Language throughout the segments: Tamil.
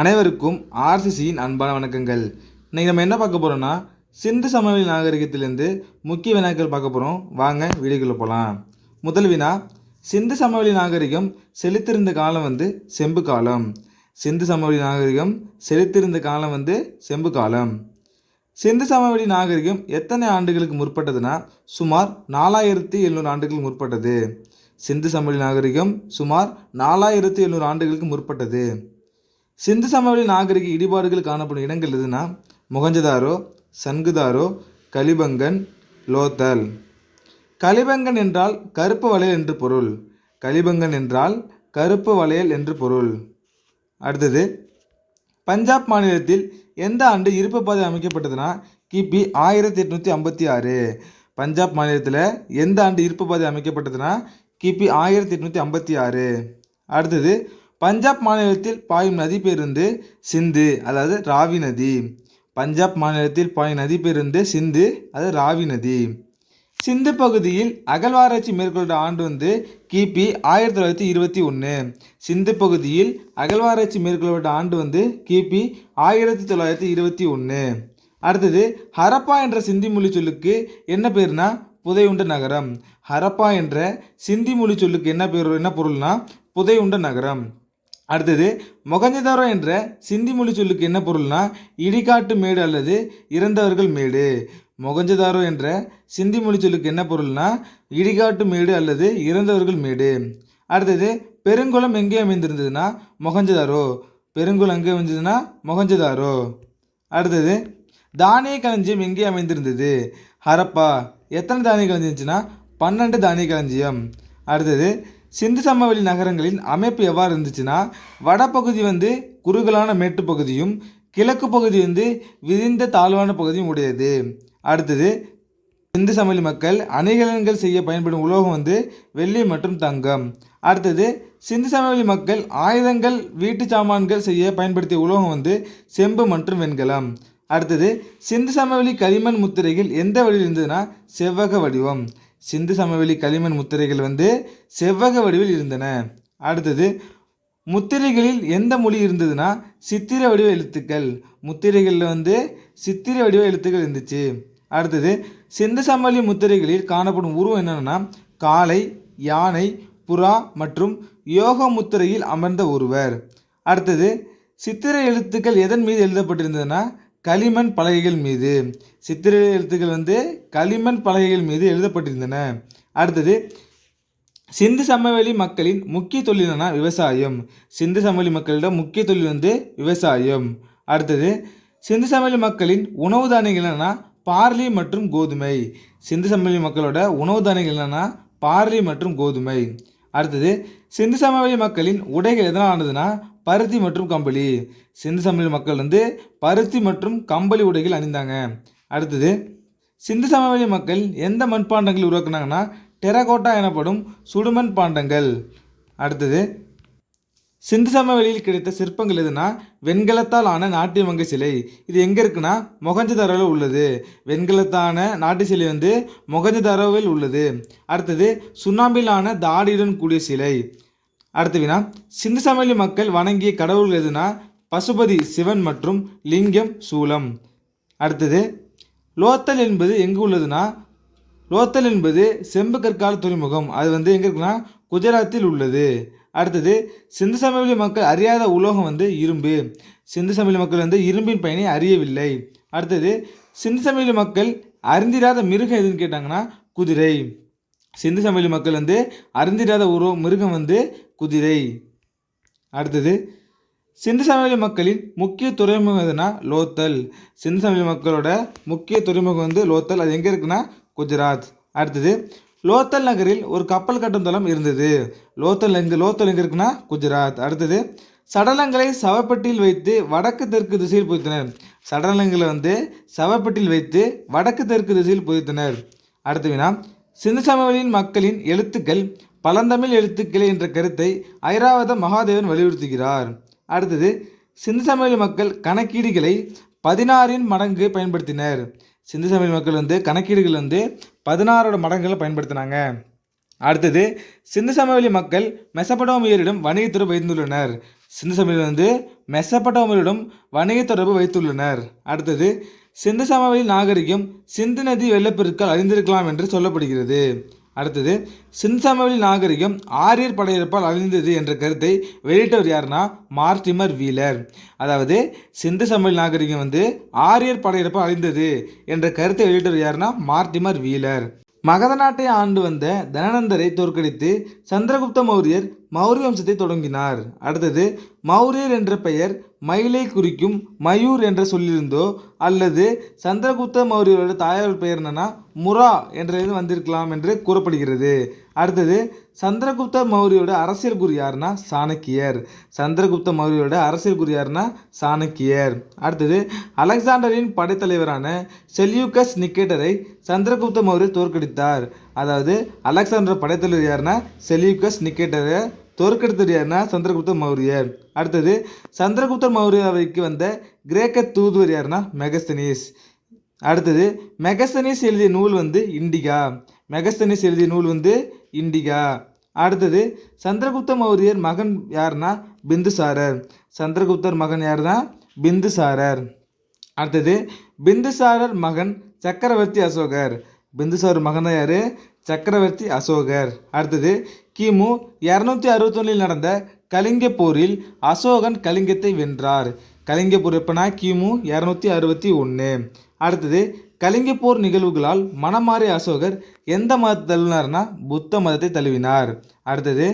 அனைவருக்கும் ஆர்சிசியின் அன்பான வணக்கங்கள். இன்றைக்கி நம்ம என்ன பார்க்க போகிறோம்னா சிந்து சமவெளி நாகரிகத்திலேருந்து முக்கிய வினாக்கள் பார்க்க போகிறோம் வாங்க வீடியோக்குள்ளே போகலாம் முதல் வினா சிந்து சமவெளி நாகரிகம் செழித்திருந்த காலம் வந்து செம்பு காலம். சிந்து சமவெளி நாகரிகம் செழித்திருந்த காலம் வந்து செம்பு காலம். சிந்து சமவெளி நாகரிகம் எத்தனை ஆண்டுகளுக்கு முற்பட்டதுன்னா சுமார் நாலாயிரத்தி எழுநூறு ஆண்டுகள் முற்பட்டது. சிந்து சமவெளி நாகரிகம் சுமார் நாலாயிரத்தி எழுநூறு ஆண்டுகளுக்கு முற்பட்டது. சிந்து சமவெளி நாகரிக இடிபாடுகள் காணப்படும் இடங்கள் எதுனா? முகஞ்சதாரோ சன்குதாரோ கலிபங்கன் லோத்தல். கலிபங்கன் என்றால் கருப்பு வளையல் என்று பொருள். கலிபங்கன் என்றால் கருப்பு வளையல் என்று பொருள். அடுத்தது பஞ்சாப் மாநிலத்தில் எந்த ஆண்டு இருப்பு பாதை அமைக்கப்பட்டதுன்னா கிபி ஆயிரத்தி எட்நூற்றி ஐம்பத்தி ஆறு. பஞ்சாப் மாநிலத்தில் எந்த ஆண்டு இருப்பு பாதை அமைக்கப்பட்டதுன்னா கிபி ஆயிரத்தி எட்நூற்றி ஐம்பத்தி ஆறு. அடுத்தது பஞ்சாப் மாநிலத்தில் பாயும் நதி பேருந்து சிந்து அதாவது ராவி நதி. பஞ்சாப் மாநிலத்தில் பாயும் நதி பேருந்து சிந்து அது ராவி நதி. சிந்து பகுதியில் அகழ்வாராய்ச்சி மேற்கொண்ட ஆண்டு வந்து கிபி ஆயிரத்தி தொள்ளாயிரத்தி இருபத்தி ஒன்று சிந்து பகுதியில் அகழ்வாராய்ச்சி மேற்கொள்ளப்பட்ட ஆண்டு வந்து கிபி ஆயிரத்தி தொள்ளாயிரத்தி இருபத்தி ஒன்று அடுத்தது ஹரப்பா என்ற சிந்தி மொழி சொல்லுக்கு என்ன பேர்னா புதையுண்ட நகரம். ஹரப்பா என்ற சிந்தி மொழி சொல்லுக்கு என்ன பேர் என்ன பொருள்னா புதையுண்ட நகரம். அடுத்தது மொகஞ்சதாரோ என்ற சிந்தி மொழி சொல்லுக்கு என்ன பொருள்னா இடிகாட்டு மேடு அல்லது இறந்தவர்கள் மேடு. மொகஞ்சதாரோ என்ற சிந்தி மொழி சொல்லுக்கு என்ன பொருள்னா இடிகாட்டு மேடு அல்லது இறந்தவர்கள் மேடு. அடுத்தது பெருங்குளம் எங்கே அமைந்திருந்ததுன்னா மொகஞ்சதாரோ? பெருங்குளம் எங்கே அமைஞ்சதுன்னா மொகஞ்சதாரோ? அடுத்தது தானிய களஞ்சியம் எங்கே அமைந்திருந்தது? ஹரப்பா எத்தனை தானிய களஞ்சியம் இருந்துச்சுன்னா பன்னெண்டு தானிய களஞ்சியம். அடுத்தது சிந்து சமவெளி நகரங்களின் அமைப்பு எவ்வாறு இருந்துச்சுன்னா வடபகுதி வந்து குறுகலான மேட்டுப்பகுதியும் கிழக்கு பகுதி வந்து விரிந்த தாழ்வான பகுதியும் உடையது. அடுத்தது சிந்து சமவெளி மக்கள் அணிகலன்கள் செய்ய பயன்படும் உலோகம் வந்து வெள்ளி மற்றும் தங்கம். அடுத்தது சிந்து சமவெளி மக்கள் ஆயுதங்கள் வீட்டு சாமான்கள் செய்ய பயன்படுத்திய உலோகம் வந்து செம்பு மற்றும் வெண்கலம். அடுத்தது சிந்து சமவெளி களிமண் முத்திரைகள் எந்த வடிவில் இருந்ததுன்னா செவ்வக வடிவம். சிந்து சமவெளி களிமண் முத்திரைகள் வந்து செவ்வக வடிவில் இருந்தன. அடுத்தது முத்திரைகளில் எந்த மொழி இருந்ததுன்னா சித்திர வடிவ எழுத்துக்கள். முத்திரைகளில் வந்து சித்திர வடிவ எழுத்துக்கள் இருந்துச்சு. அடுத்தது சிந்து சமவெளி முத்திரைகளில் காணப்படும் உருவம் என்னென்னா காளை யானை புறா மற்றும் யோக முத்திரையில் அமர்ந்த ஒருவர். அடுத்தது சித்திர எழுத்துக்கள் எதன் மீது எழுதப்பட்டிருந்ததுன்னா களிமண் பலகைகள் மீது. சித்திர எழுத்துக்கள் வந்து களிமண் பலகைகள் மீது எழுதப்பட்டிருந்தன. அடுத்தது சிந்து சமவெளி மக்களின் முக்கிய தொழில்னா விவசாயம். சிந்து சமவெளி மக்களிடம் முக்கிய தொழில் வந்து விவசாயம். அடுத்தது சிந்து சமவெளி மக்களின் உணவு தானியங்கள் என்னென்னா பார்லி மற்றும் கோதுமை. சிந்து சமவெளி மக்களோட உணவு தானியங்கள் என்னென்னா பார்லி மற்றும் கோதுமை. அடுத்தது சிந்து சமவெளி மக்களின் உடைகள் எதனால் ஆனதுன்னா பருத்தி மற்றும் கம்பளி. சிந்து சமவெளி மக்கள் வந்து பருத்தி மற்றும் கம்பளி உடைகள் அணிந்தாங்க. அடுத்தது சிந்து சமவெளி மக்கள் எந்த மண்பாண்டங்கள் உருவாக்குனாங்கன்னா டெரகோட்டா எனப்படும் சுடுமண் பாண்டங்கள். அடுத்தது சிந்து சமவெளியில் கிடைத்த சிற்பங்கள் எதுனா? வெண்கலத்தால் ஆன நாட்டியமங்க சிலை. இது எங்கே இருக்குன்னா? மொகஞ்சதாரோவில் உள்ளது. வெண்கலத்தான நாட்டு சிலை வந்து மொகஞ்சதாரோவில் உள்ளது. அடுத்தது சுண்ணாம்பிலான தாடியுடன் கூடிய சிலை. அடுத்த வினா சிந்து சமவெளி மக்கள் வணங்கிய கடவுள் எதுனா? பசுபதி சிவன் மற்றும் லிங்கம் சூலம். அடுத்தது லோத்தல் என்பது எங்கு உள்ளதுன்னா? லோத்தல் என்பது செம்பு கற்கால துறைமுகம். அது வந்து எங்கே இருக்குன்னா? குஜராத்தில் உள்ளது. அடுத்தது சிந்து சமவெளி மக்கள் அறியாத உலோகம் வந்து இரும்பு. சிந்து சமவெளி மக்கள் வந்து இரும்பின் பயனை அறியவில்லை. அடுத்தது சிந்து சமவெளி மக்கள் அறிந்திராத மிருகம் எதுன்னு கேட்டாங்கன்னா குதிரை. சிந்து சமவெளி மக்கள் வந்து அறிந்திராத உருவ மிருகம் வந்து குதிரை. அடுத்தது சிந்து சமவெளி மக்களின் முக்கிய துறைமுகம் எதுனா லோத்தல். சிந்து சமவெளி மக்களோட முக்கிய துறைமுகம் வந்து லோத்தல். அது எங்கே இருக்குன்னா குஜராத். அடுத்தது லோத்தல் நகரில் ஒரு கப்பல் கட்டும் தளம் இருந்தது. லோத்தல் எங்கே லோத்தல் எங்கே இருக்குன்னா குஜராத். அடுத்தது சடலங்களை சவப்பெட்டியில் வைத்து வடக்கு தெற்கு திசையில் புதித்தனர். சடலங்களை வந்து சவப்பெட்டியில் வைத்து வடக்கு தெற்கு திசையில் புதித்தனர். அடுத்து வினா சிந்து சமவெளியின் மக்களின் எழுத்துக்கள் பழந்தமிழ் எழுத்துக்களே என்ற கருத்தை ஐராவத மகாதேவன் வலியுறுத்துகிறார். அடுத்தது சிந்து சமவெளி மக்கள் கணக்கீடுகளை பதினாறின் மடங்கு பயன்படுத்தினர். சிந்து சமய மக்கள் வந்து கணக்கீடுகள் வந்து பதினாறோட மடங்குகளை பயன்படுத்தினாங்க. அடுத்தது சிந்து சமவெளி மக்கள் மெசபடோமியரிடம் வணிகத்துறை வைத்துள்ளனர். சிந்து சமவெளி வந்து மெசப்படோமியரிடம் வணிக தொடர்பு வைத்துள்ளனர். அடுத்தது சிந்து சமவெளி நாகரிகம் சிந்து நதி வெள்ளப்பெருக்கால் அறிந்திருக்கலாம் என்று சொல்லப்படுகிறது. அடுத்தது சிந்து சமவெளி நாகரிகம் ஆரியர் படையெடுப்பால் அழிந்தது என்ற கருத்தை வெளியிட்டவர் யாருன்னா மார்டிமர் வீலர். அதாவது சிந்து சமவெளி நாகரிகம் வந்து ஆரியர் படையெடுப்பால் அழிந்தது என்ற கருத்தை வெளியிட்டவர் யாருன்னா மார்டிமர் வீலர். மகத நாட்டை ஆண்டு வந்த தனநந்தரை தோற்கடித்து சந்திரகுப்த மௌரியர் மௌரிய வம்சத்தை தொடங்கினார். அடுத்தது மௌரியர் என்ற பெயர் மயிலை குறிக்கும் மயூர் என்ற சொல்லிருந்தோ அல்லது சந்திரகுப்த மௌரியரோட தாயார் பெயர் என்னன்னா முரா என்ற இது வந்திருக்கலாம் என்று கூறப்படுகிறது. அடுத்தது சந்திரகுப்த மௌரியோட அரசியல் குரு யாருன்னா சாணக்கியர். சந்திரகுப்த மௌரியோட அரசியல் குரு யாருன்னா சாணக்கியர். அடுத்தது அலெக்சாண்டரின் படைத்தலைவரான செல்யூக்கஸ் நிக்கேட்டரை சந்திரகுப்த மௌரியர் தோற்கடித்தார். அதாவது அலெக்சாண்டர் படைத்தலைவர் யாருன்னா செல்யூக்கஸ் நிக்கேட்டரை தோற்கடித்தவர் யாருன்னா சந்திரகுப்த மௌரியர். அடுத்தது சந்திரகுப்த மௌரியாவைக்கு வந்த கிரேக்க தூதுவர் யாருன்னா மெகஸ்தனீஸ். அடுத்தது மெகஸ்தனீஸ் எழுதிய நூல் வந்து இண்டிகா. மெகஸ்தனீஸ் எழுதிய நூல் வந்து இண்டிகா. அடுத்தது சந்திரகுப்த மௌரியர் மகன் யாருன்னா பிந்துசாரர். சந்திரகுப்தர் மகன் யாருன்னா பிந்துசாரர். அடுத்தது பிந்துசாரர் மகன் சக்கரவர்த்தி அசோகர். பிந்துசாரர் மகன் தான் சக்கரவர்த்தி அசோகர். அடுத்தது கிமு இரநூத்தி அறுபத்தொன்னில் நடந்த கலிங்க போரில் அசோகன் கலிங்கத்தை வென்றார். கலிங்க போர் எப்பனா? கிமு இரநூத்தி அறுபத்தி ஒன்று அடுத்தது கலிங்க போர் நிகழ்வுகளால் மனமாறிய அசோகர் எந்த மதத்தை தழுவினார்னா புத்த மதத்தை தழுவினார். அடுத்தது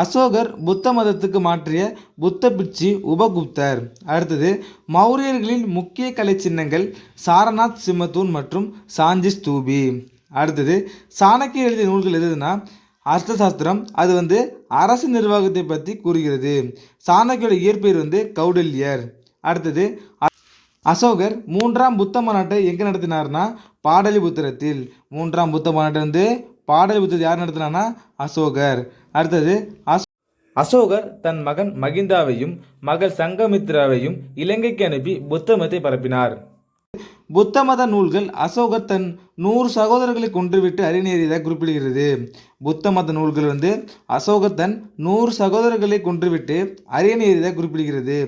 அசோகர் புத்த மதத்துக்கு மாற்றிய புத்த பிட்சி உபகுப்தர். அடுத்தது மௌரியர்களின் முக்கிய கலை சின்னங்கள் சாரநாத் சிம்மத்தூன் மற்றும் சாஞ்சி ஸ்தூபி. அடுத்தது சாணக்கிய எழுதிய நூல்கள் எதுனா அர்த்தசாஸ்திரம். அது வந்து அரசு நிர்வாகத்தை பற்றி கூறுகிறது. சாணக்கியோட இயற்பெயர் வந்து கௌடல்யர். அடுத்தது அசோகர் மூன்றாம் புத்த மாநாட்டை எங்கே நடத்தினார்னா பாடலிபுத்திரத்தில். மூன்றாம் புத்த மாநாட்டை வந்து பாடலிபுத்திரத்தில் யார் நடத்தினார்னா அசோகர். அடுத்தது அசோகர் தன் மகன் மகிந்தாவையும் மகள் சங்கமித்ராவையும் இலங்கைக்கு அனுப்பி புத்த மதத்தை பரப்பினார். புத்த மத நூல்கள் அசோகர் தன் நூறு சகோதரர்களை கொன்றுவிட்டு அறிநேறியதாக குறிப்பிடுகிறது. புத்த மத நூல்கள் வந்து அசோகர் தன் நூறு சகோதரர்களை கொன்றுவிட்டு அறிநேறியதாக குறிப்பிடுகிறது.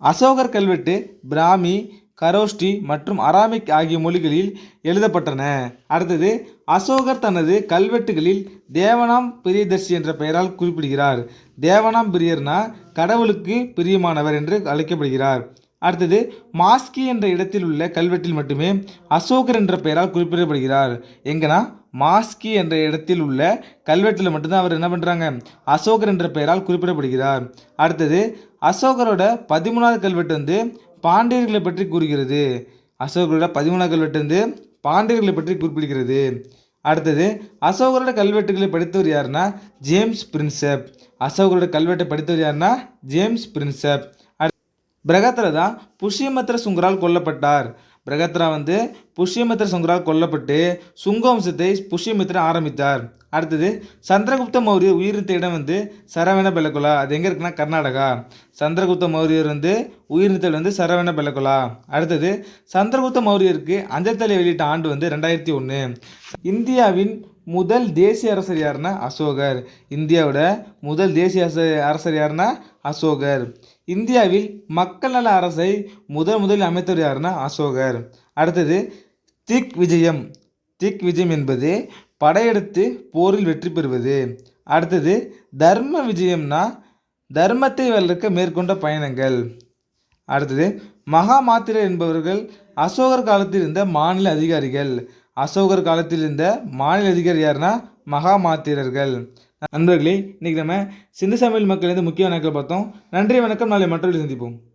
அசோகர் கல்வெட்டு பிராமி கரோஷ்டி மற்றும் அராமிக் ஆகிய மொழிகளில் எழுதப்பட்டன. அடுத்தது அசோகர் தனது கல்வெட்டுகளில் தேவனாம் பிரியதர்சி என்ற பெயரால் குறிப்பிடுகிறார். தேவனாம் பிரியர்னா கடவுளுக்கு பிரியமானவர் என்று அழைக்கப்படுகிறார். அடுத்தது மாஸ்கி என்ற இடத்தில் உள்ள கல்வெட்டில் மட்டுமே அசோகர் என்ற பெயரால் குறிப்பிடப்படுகிறார். எங்கன்னா மாஸ்கி என்ற இடத்தில் உள்ள கல்வெட்டில் மட்டும்தான் அவர் என்ன பண்ணுறாங்க அசோகர் என்ற பெயரால் குறிப்பிடப்படுகிறார். அடுத்தது அசோகரோட பதிமூணாவது கல்வெட்டு வந்து பாண்டியர்களை பற்றி கூறுகிறது. அசோகரோட பதிமூணாவது கல்வெட்டு வந்து பாண்டியர்களை பற்றி குறிப்பிடுகிறது. அடுத்தது அசோகரோட கல்வெட்டுகளை படித்தவர் யாருன்னா? James Prinsep. அசோகரோட கல்வெட்டை படித்தவர் யாருன்னா? James Prinsep. பிரகத்தில் தான் புஷ்யமத்திர சுங்கரால் கொல்லப்பட்டார். பிரகத்ரா வந்து புஷ்யமித்ர சுங்கரால் கொல்லப்பட்டு சுங்க வம்சத்தை புஷ்யமித்ரன் ஆரம்பித்தார். அடுத்தது சந்திரகுப்த மௌரியர் உயிரிழந்த இடம் வந்து சரவண பெலகுலா. அது எங்கே இருக்குன்னா கர்நாடகா. சந்திரகுப்த மௌரியர் வந்து உயிரிழந்த வந்து சரவண பெலகுலா. அடுத்தது சந்திரகுப்த மௌரியருக்கு அஞ்சத்தலை வெளியிட்ட ஆண்டு வந்து ரெண்டாயிரத்தி ஒன்று இந்தியாவின் முதல் தேசிய அரசர் யாருன்னா அசோகர். இந்தியாவோட முதல் தேசிய அரசர் யாருன்னா அசோகர். இந்தியாவில் மக்கள் நல அரசை முதன் முதலில் அமைத்தவர் யாருன்னா அசோகர். அடுத்தது திக் விஜயம். திக் விஜயம் என்பது படையெடுத்து போரில் வெற்றி பெறுவது. அடுத்தது தர்ம விஜயம்னா தர்மத்தை வளர்க்க மேற்கொண்ட பயணங்கள். அடுத்தது மகாமாத்திரர் என்பவர்கள் அசோகர் காலத்தில் இருந்த மாநில அதிகாரிகள். அசோகர் காலத்தில் இருந்த மாநில அதிகாரி யாருன்னா மகாமாத்திரர்கள். நண்பர்களே இன்னைக்கு நம்ம சிந்து சமையல் மக்கள் முக்கிய வணக்கம் பார்த்தோம். நன்றி வணக்கம். நாளை மற்றொரு சந்திப்போம்.